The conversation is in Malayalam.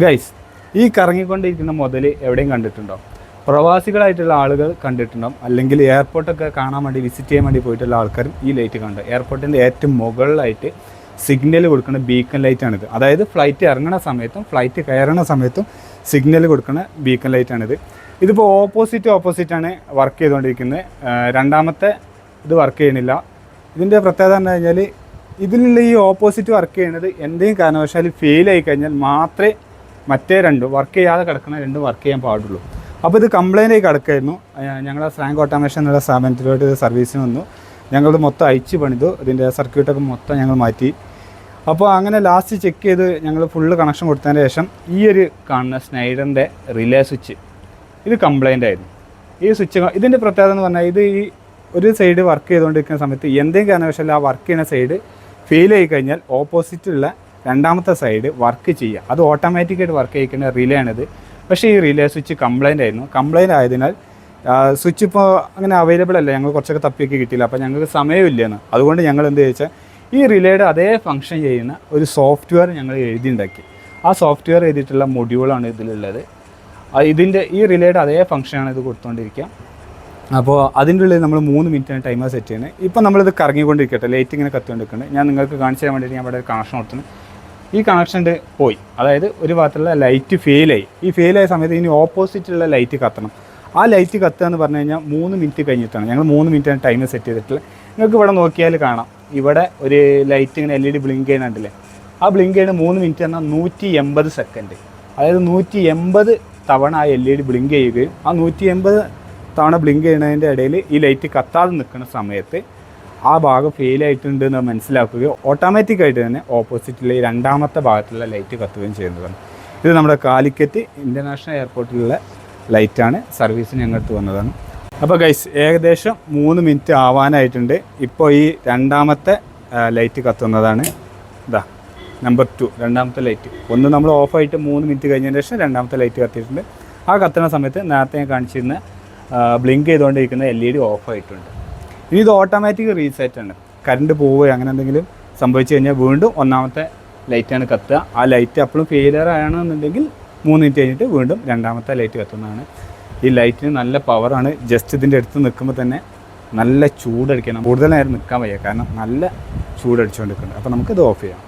ഗൈസ് ഈ കറങ്ങിക്കൊണ്ടിരിക്കുന്ന മുതൽ എവിടെയും കണ്ടിട്ടുണ്ടോ? പ്രവാസികളായിട്ടുള്ള ആളുകൾ കണ്ടിട്ടുണ്ടാവും. അല്ലെങ്കിൽ എയർപോർട്ടൊക്കെ കാണാൻ വേണ്ടി വിസിറ്റ് ചെയ്യാൻ വേണ്ടി പോയിട്ടുള്ള ആൾക്കാരും ഈ ലൈറ്റ് കണ്ടു? എയർപോർട്ടിന്റെ ഏറ്റവും മുകളിലായിട്ട് സിഗ്നൽ കൊടുക്കുന്ന ബീക്കൺ ലൈറ്റാണിത് അതായത് ഫ്ലൈറ്റ് ഇറങ്ങുന്ന സമയത്തും ഫ്ലൈറ്റ് കയറുന്ന സമയത്തും സിഗ്നൽ കൊടുക്കുന്ന ബീക്കൺ ലൈറ്റാണിത് ഇതിപ്പോൾ ഓപ്പോസിറ്റ് ഓപ്പോസിറ്റാണ് വർക്ക് ചെയ്തുകൊണ്ടിരിക്കുന്നത്. രണ്ടാമത്തെ ഇത് വർക്ക് ചെയ്യണില്ല ഇതിന്റെ പ്രത്യേകത എന്ന് കഴിഞ്ഞാൽ ഇതിലുള്ള ഈ ഓപ്പോസിറ്റ് വർക്ക് ചെയ്യുന്നത് എന്തെങ്കിലും കാരണവശാൽ ഫെയിൽ ആയി കഴിഞ്ഞാൽ മാത്രമേ മറ്റേ രണ്ട് വർക്ക് ചെയ്യാതെ കിടക്കുന്ന രണ്ട് വർക്ക് ചെയ്യാൻ പാടുള്ളൂ. അപ്പോൾ ഇത് കംപ്ലൈന്റ് ആയി കിടക്കായിരുന്നു. ഞങ്ങൾ ഫ്രാങ്ക് ഓട്ടോമേഷൻ എന്നുള്ള സ്ഥാപനത്തിലോട്ട് സർവീസിന് വന്നു. ഞങ്ങൾ മൊത്തം അയച്ച് പണിതു. ഇതിന്റെ സർക്യൂട്ടൊക്കെ മൊത്തം ഞങ്ങൾ മാറ്റി. അപ്പോൾ അങ്ങനെ ലാസ്റ്റ് ചെക്ക് ചെയ്ത് ഞങ്ങൾ ഫുള്ള് കണക്ഷൻ കൊടുത്തതിന് ശേഷം ഈ ഒരു കാണുന്ന സ്നൈഡറിന്റെ റിലേ സ്വിച്ച് ഇത് കംപ്ലൈന്റ് ആയിരുന്നു. ഈ സ്വിച്ച് ഇതിന്റെ പ്രത്യേകത എന്ന് പറഞ്ഞാൽ ഇത് ഈ ഒരു സൈഡ് വർക്ക് ചെയ്തുകൊണ്ടിരിക്കുന്ന സമയത്ത് എന്തെങ്കിലും കാരണവശാലും ആ വർക്ക് ചെയ്യുന്ന സൈഡ് ഫെയിൽ ആയി കഴിഞ്ഞാൽ ഓപ്പോസിറ്റുള്ള രണ്ടാമത്തെ സൈഡ് വർക്ക് ചെയ്യുക. അത് ഓട്ടോമാറ്റിക്കായിട്ട് വർക്ക് ചെയ്യിക്കുന്ന റിലേ ആണിത്. പക്ഷേ ഈ റിലേ സ്വിച്ച് കംപ്ലൈന്റ് ആയിരുന്നു. കംപ്ലൈന്റ് ആയതിനാൽ സ്വിച്ച് ഇപ്പോൾ അങ്ങനെ അവൈലബിൾ അല്ല. ഞങ്ങൾ കുറച്ചൊക്കെ തപ്പിയൊക്കെ കിട്ടിയില്ല. അപ്പോൾ ഞങ്ങൾക്ക് സമയമില്ലെന്ന് അതുകൊണ്ട് ഞങ്ങൾ എന്ത് ചോദിച്ചാൽ ഈ റിലേയുടെ അതേ ഫങ്ഷൻ ചെയ്യുന്ന ഒരു സോഫ്റ്റ്വെയർ ഞങ്ങൾ എഴുതിയുണ്ടാക്കി ആ സോഫ്റ്റ്വെയർ എഴുതിയിട്ടുള്ള മൊഡ്യൂളാണ് ഇതിലുള്ളത്. ഇതിന്റെ ഈ റിലേയുടെ അതേ ഫങ്ഷനാണ് ഇത് കൊടുത്തുകൊണ്ടിരിക്കുക അപ്പോൾ അതിന്റെ ഉള്ളിൽ നമ്മൾ മൂന്ന് മിനിറ്റാണ് ടൈമർ സെറ്റ് ചെയ്യുന്നത്. ഇപ്പോൾ നമ്മളിത് കറങ്ങിക്കൊണ്ടിരിക്കട്ടെ. ലൈറ്റ് ഇങ്ങനെ കത്തുകൊണ്ടിരിക്കുന്നുണ്ട് ഞാൻ നിങ്ങൾക്ക് കാണിച്ചു തരാൻ വേണ്ടിയിട്ട് ഞാൻ ഇവിടെ കണക്ഷൻ കൊടുത്തുന്നത് ഈ കണക്ഷൻ പോയി. അതായത് ഒരു ഭാഗത്തുള്ള ലൈറ്റ് ഫെയിലായി ഈ ഫെയിലായ സമയത്ത് ഇനി ഓപ്പോസിറ്റുള്ള ലൈറ്റ് കത്തണം. ആ ലൈറ്റ് കത്തുക എന്ന് പറഞ്ഞു കഴിഞ്ഞാൽ മൂന്ന് മിനിറ്റ് കഴിഞ്ഞിട്ടാണ്. ഞങ്ങൾ മൂന്ന് മിനിറ്റാണ് ടൈമർ സെറ്റ് ചെയ്തിട്ടുള്ളത്. നിങ്ങൾക്ക് ഇവിടെ നോക്കിയാൽ കാണാം. ഇവിടെ ഒരു ലൈറ്റ് ഇങ്ങനെ എൽ ഇ ഡി ബ്ലിങ്ക് ചെയ്യുന്നുണ്ടല്ലേ ആ ബ്ലിങ്ക് ചെയ്യുന്ന മൂന്ന് മിനിറ്റ് എന്നാൽ നൂറ്റി എൺപത് സെക്കൻഡ് അതായത് നൂറ്റി എൺപത് തവണ ആ എൽ ഇ ഡി ബ്ലിങ്ക് ചെയ്യുകയും ആ നൂറ്റി എൺപത് തവണ ബ്ലിങ്ക് ചെയ്യുന്നതിന്റെ ഇടയിൽ ഈ ലൈറ്റ് കത്താതെ നിൽക്കുന്ന സമയത്ത് ആ ഭാഗം ഫെയിൽ ആയിട്ടുണ്ട് എന്ന് മനസ്സിലാക്കുകയും ഓട്ടോമാറ്റിക്കായിട്ട് തന്നെ ഓപ്പോസിറ്റിലെ രണ്ടാമത്തെ ഭാഗത്തുള്ള ലൈറ്റ് കത്തുകയും ചെയ്യുന്നതാണ്. ഇത് നമ്മുടെ കാലിക്കറ്റ് ഇന്റർനാഷണൽ എയർപോർട്ടിലുള്ള ലൈറ്റാണ് സർവീസിന് ഞങ്ങൾക്ക് വന്നതാണ്. അപ്പോൾ ഗൈസ് ഏകദേശം മൂന്ന് മിനിറ്റ് ആവാനായിട്ടുണ്ട്. ഇപ്പോൾ ഈ രണ്ടാമത്തെ ലൈറ്റ് കത്തുന്നതാണ്. ഇതാ നമ്പർ ടു രണ്ടാമത്തെ ലൈറ്റ് ഒന്ന് നമ്മൾ ഓഫായിട്ട് മൂന്ന് മിനിറ്റ് കഴിഞ്ഞതിന് ശേഷം രണ്ടാമത്തെ ലൈറ്റ് കത്തിയിട്ടുണ്ട്. ആ കത്തുന്ന സമയത്ത് നേരത്തെ ഞാൻ കാണിച്ചിരുന്ന ബ്ലിങ്ക് ചെയ്തുകൊണ്ടിരിക്കുന്ന എൽ ഇ ഡി ഓഫായിട്ടുണ്ട് ഇനി ഇത് ഓട്ടോമാറ്റിക് റീസെറ്റ് ആണ്. കറണ്ട് പോവുകയോ അങ്ങനെ എന്തെങ്കിലും സംഭവിച്ചു കഴിഞ്ഞാൽ വീണ്ടും ഒന്നാമത്തെ ലൈറ്റാണ് കത്തുക. ആ ലൈറ്റ് അപ്പോഴും ഫെയിലിയർ ആണെന്നുണ്ടെങ്കിൽ മൂന്ന് മിനിറ്റ് കഴിഞ്ഞിട്ട് വീണ്ടും രണ്ടാമത്തെ ലൈറ്റ് കത്തുന്നതാണ്. ഈ ലൈറ്റിന് നല്ല പവറാണ് ജസ്റ്റ് ഇതിന്റെ അടുത്ത് നിൽക്കുമ്പോൾ തന്നെ നല്ല ചൂടടിക്കണം കൂടുതൽ നേരം നിൽക്കാൻ വയ്യ. കാരണം നല്ല ചൂടടിച്ചുകൊണ്ടിരിക്കുന്നുണ്ട് അപ്പോൾ നമുക്കിത് ഓഫ് ചെയ്യാം.